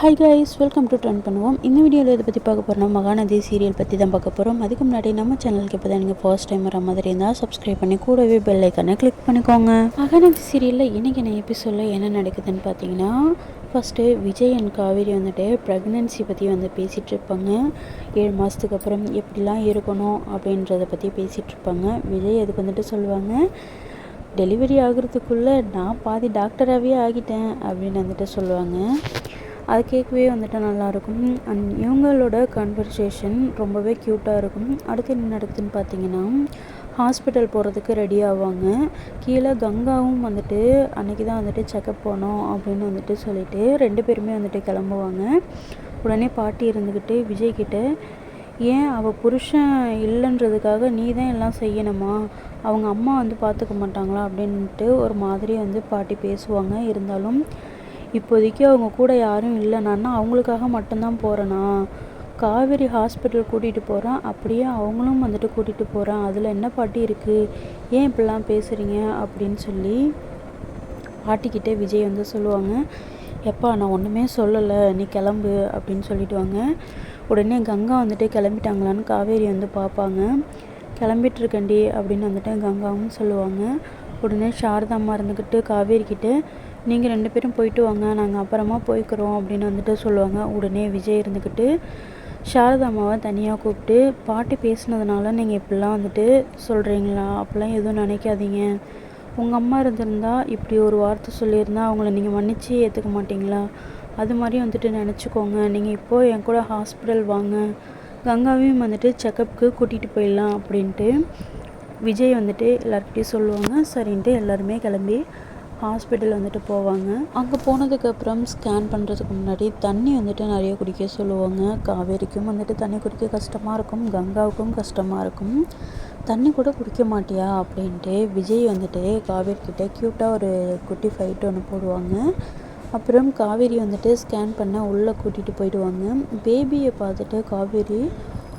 Hi guys welcome to trend பண்ணுவோம் இந்த வீடியோவில் இதை பற்றி பார்க்க போகிறோம் மகாநதி சீரியல் பற்றி தான் பார்க்க போகிறோம் அதுக்கு முன்னாடி நம்ம சேனலுக்கு இப்போ தான் நீங்கள் ஃபர்ஸ்ட் டைம் வர மாதிரி இருந்தால் சப்ஸ்கிரைப் பண்ணி கூடவே பெல் ஐக்கானை கிளிக் பண்ணிக்கோங்க. மகாநதி சீரியலில் இன்றைக்கி என்ன எபிசோடில் என்ன நடக்குதுன்னு பார்த்தீங்கன்னா ஃபஸ்ட்டு விஜய் அண்ட் காவேரி வந்துட்டு ப்ரெக்னென்சி பற்றி வந்து பேசிகிட்டு இருப்பாங்க. ஏழு மாதத்துக்கு அப்புறம் எப்படிலாம் இருக்கணும் அப்படின்றத பற்றி பேசிகிட்டு இருப்பாங்க. விஜய் அதுக்கு வந்துட்டு சொல்லுவாங்க டெலிவரி ஆகுறதுக்குள்ளே நான் பாதி டாக்டராகவே ஆகிட்டேன் அப்படின்னு வந்துட்டு சொல்லுவாங்க. அது கேட்கவே வந்துட்டு நல்லாயிருக்கும். அண்ட் இவங்களோட கன்வர்சேஷன் ரொம்பவே க்யூட்டாக இருக்கும். அடுத்து என்ன நடக்குதுன்னு பார்த்தீங்கன்னா ஹாஸ்பிட்டல் போகிறதுக்கு ரெடி ஆவாங்க. கீழே கங்காவும் வந்துட்டு அன்றைக்கி தான் வந்துட்டு செக்கப் போனோம் அப்படின்னு வந்துட்டு சொல்லிட்டு ரெண்டு பேருமே வந்துட்டு கிளம்புவாங்க. உடனே பாட்டி இருந்துக்கிட்டு விஜய்கிட்ட ஏன் அவள் புருஷன் இல்லைன்றதுக்காக நீ தான் எல்லாம் செய்யணுமா? அவங்க அம்மா வந்து பார்த்துக்க மாட்டாங்களா? அப்படின்ட்டு ஒரு மாதிரி வந்து பாட்டி பேசுவாங்க. இருந்தாலும் இப்போதைக்கு அவங்க கூட யாரும் இல்லைனான்னா அவங்களுக்காக மட்டும்தான் போகிறேனா காவேரி ஹாஸ்பிட்டல் கூட்டிகிட்டு போகிறேன் அப்படியே அவங்களும் வந்துட்டு கூட்டிகிட்டு போகிறேன் அதில் என்ன பாட்டி இருக்குது ஏன் இப்படிலாம் பேசுகிறீங்க அப்படின்னு சொல்லி பாட்டிக்கிட்டே விஜய் வந்து சொல்லுவாங்க. எப்பா நான் ஒன்றுமே சொல்லலை நீ கிளம்பு அப்படின்னு சொல்லிவிடுவாங்க உடனே கங்கா வந்துட்டு கிளம்பிட்டாங்களான்னு காவேரி வந்து பார்ப்பாங்க. கிளம்பிட்டுருக்கண்டி அப்படின்னு வந்துட்டு கங்காவும் சொல்லுவாங்க. உடனே சாரதாம்மா இருந்துக்கிட்டு காவேரி கிட்டே நீங்கள் ரெண்டு பேரும் போயிட்டு வாங்க நாங்கள் அப்புறமா போய்க்கிறோம் அப்படின்னு வந்துட்டு சொல்லுவாங்க. உடனே விஜய் இருந்துக்கிட்டு சாரதாம்மாவை தனியாக கூப்பிட்டு பாட்டி பேசினதுனால நீங்கள் இப்படிலாம் வந்துட்டு சொல்கிறீங்களா அப்படிலாம் எதுவும் நினைக்காதீங்க. உங்கள் அம்மா இருந்திருந்தா இப்படி ஒரு வார்த்தை சொல்லியிருந்தா அவங்கள நீங்கள் மன்னிச்சு ஏற்றுக்க மாட்டிங்களா? அது மாதிரி வந்துட்டு நினச்சிக்கோங்க. நீங்கள் இப்போது என் கூட ஹாஸ்பிட்டல் வாங்க கங்காவையும் வந்துட்டு செக்கப்புக்கு கூட்டிகிட்டு போயிடலாம் அப்படின்ட்டு விஜய் வந்துட்டு எல்லாருக்கிட்டையும் சொல்லுவாங்க. சரின்ட்டு எல்லாருமே கிளம்பி ஹாஸ்பிட்டல் வந்துட்டு போவாங்க. அங்கே போனதுக்கப்புறம் ஸ்கேன் பண்ணுறதுக்கு முன்னாடி தண்ணி வந்துட்டு நிறைய குடிக்க சொல்லுவாங்க. காவேரிக்கும் வந்துட்டு தண்ணி குடிக்க கஷ்டமாக இருக்கும். கங்காவுக்கும் கஷ்டமாக இருக்கும். தண்ணி கூட குடிக்க மாட்டியா? அப்படின்ட்டு விஜய் வந்துட்டு காவேரி கிட்டே க்யூட்டாக ஒரு குட்டி ஃபைட் ஒன்று போடுவாங்க. அப்புறம் காவேரி வந்துட்டு ஸ்கேன் பண்ண உள்ளே கூட்டிகிட்டு போயிடுவாங்க. பேபியை பார்த்துட்டு காவேரி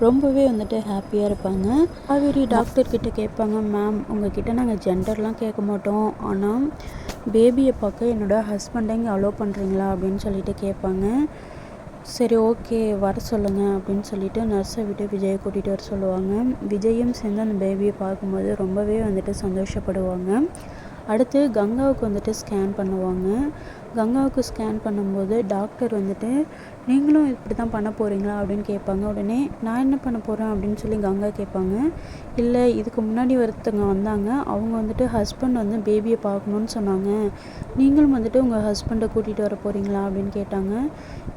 ரொம்பவே வந்துட்டு ஹாப்பியாக இருப்பாங்க. காவேரி டாக்டர்கிட்ட கேட்பாங்க மேம் உங்ககிட்ட நாங்கள் ஜெண்டர்லாம் கேட்க மாட்டோம். ஆனால் பேபியை பார்க்க என்னோடய ஹஸ்பண்டை இங்கே அலோவ் பண்ணுறீங்களா அப்படின்னு சொல்லிட்டு கேட்பாங்க. சரி ஓகே வர சொல்லுங்கள் அப்படின்னு சொல்லிட்டு நர்ஸை விட்டு விஜயை கூட்டிகிட்டு வர சொல்லுவாங்க. விஜயும் சேர்ந்து அந்த பேபியை பார்க்கும்போது ரொம்பவே வந்துட்டு சந்தோஷப்படுவாங்க. அடுத்து கங்காவுக்கு வந்துட்டு ஸ்கேன் பண்ணுவாங்க. கங்காவுக்கு ஸ்கேன் பண்ணும்போது டாக்டர் வந்துட்டு நீங்களும் இப்படி தான் பண்ண போகிறீங்களா அப்படின்னு கேட்பாங்க. உடனே நான் என்ன பண்ண போகிறேன் அப்படின்னு சொல்லி கங்கா கேட்பாங்க. இல்லை இதுக்கு முன்னாடி ஒருத்தவங்க வந்தாங்க. அவங்க வந்துட்டு ஹஸ்பண்ட் வந்து பேபியை பார்க்கணுன்னு சொன்னாங்க. நீங்களும் வந்துட்டு உங்கள் ஹஸ்பண்டை கூட்டிகிட்டு வர போகிறீங்களா அப்படின்னு கேட்டாங்க.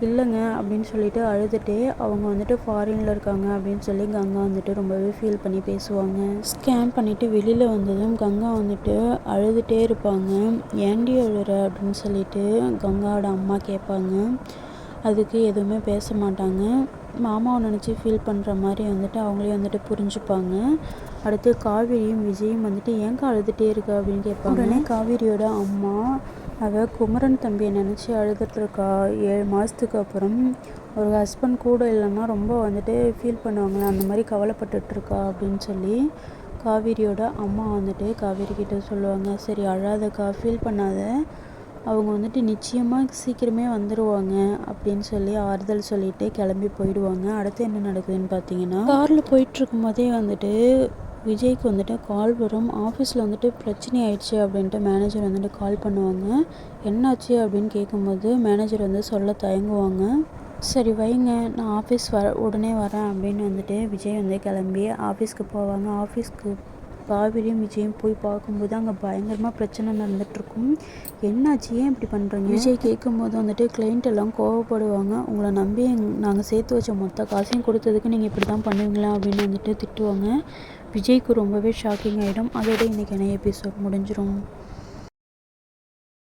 இல்லைங்க அப்படின்னு சொல்லிட்டு அழுதுகிட்டே அவங்க வந்துட்டு ஃபாரினில் இருக்காங்க அப்படின்னு சொல்லி கங்கா வந்துட்டு ரொம்பவே ஃபீல் பண்ணி பேசுவாங்க. ஸ்கேன் பண்ணிவிட்டு வெளியில் வந்ததும் கங்கா வந்துட்டு அழுதுகிட்டே இருப்பாங்க. ஏண்டி அழுற? அப்படின்னு சொல்லிட்டு கங்காவோட அம்மா கேட்பாங்க. அதுக்கு எதுவுமே பேச மாட்டாங்க. மாமாவை நினச்சி ஃபீல் பண்ணுற மாதிரி வந்துட்டு அவங்களே வந்துட்டு புரிஞ்சுப்பாங்க. அடுத்து காவேரியும் விஜயும் வந்துட்டு ஏங்க அழுதுகிட்டே இருக்கா? அப்படின்னு கேட்பாங்க. உடனே காவேரியோட அம்மா அவள் குமரன் தம்பியை நினச்சி அழுதுட்டுருக்கா. ஏழு மாதத்துக்கு அப்புறம் ஒரு ஹஸ்பண்ட் கூட இல்லைன்னா ரொம்ப வந்துட்டு ஃபீல் பண்ணுவாங்களே? அந்த மாதிரி கவலைப்பட்டுட்ருக்கா அப்படின்னு சொல்லி காவேரியோட அம்மா வந்துட்டு காவேரி கிட்ட சொல்லுவாங்க. சரி அழாதக்கா ஃபீல் பண்ணாத. அவங்க வந்துட்டு நிச்சயமாக சீக்கிரமே வந்துடுவாங்க அப்படின்னு சொல்லி ஆறுதல் சொல்லிட்டு கிளம்பி போயிடுவாங்க. அடுத்து என்ன நடக்குதுன்னு பார்த்தீங்கன்னா காரில் போயிட்டுருக்கும் போதே வந்துட்டு விஜய்க்கு வந்துட்டு கால் வரும். ஆஃபீஸில் வந்துட்டு பிரச்சனை ஆயிடுச்சு அப்படின்ட்டு மேனேஜர் வந்துட்டு கால் பண்ணுவாங்க. என்னாச்சு அப்படின்னு கேட்கும்போது மேனேஜர் வந்து சொல்ல தயங்குவாங்க. சரி வைங்க நான் ஆஃபீஸ் வர உடனே வரேன் அப்படின்னு வந்துட்டு விஜய் வந்து கிளம்பி ஆஃபீஸ்க்கு போவாங்க. ஆஃபீஸ்க்கு காவிரியும் விஜயும் போய் பார்க்கும்போது அங்கே பயங்கரமாக பிரச்சனை நடந்துகிட்ருக்கும் என்னாச்சு? ஏன் இப்படி பண்ணுறீங்க விஜய் கேட்கும்போது வந்துட்டு கிளைண்ட் எல்லாம் கோவப்படுவாங்க. உங்களை நம்பி நாங்கள் சேர்த்து வச்ச மொத்த காசையும் கொடுத்ததுக்கு நீங்கள் இப்படி தான் பண்ணுவீங்களா அப்படின்னு வந்துட்டு திட்டுவாங்க. விஜய்க்கு ரொம்பவே ஷாக்கிங் ஆகிடும் அதோட இன்றைக்கி என்ன எபிசோட் முடிஞ்சிடும்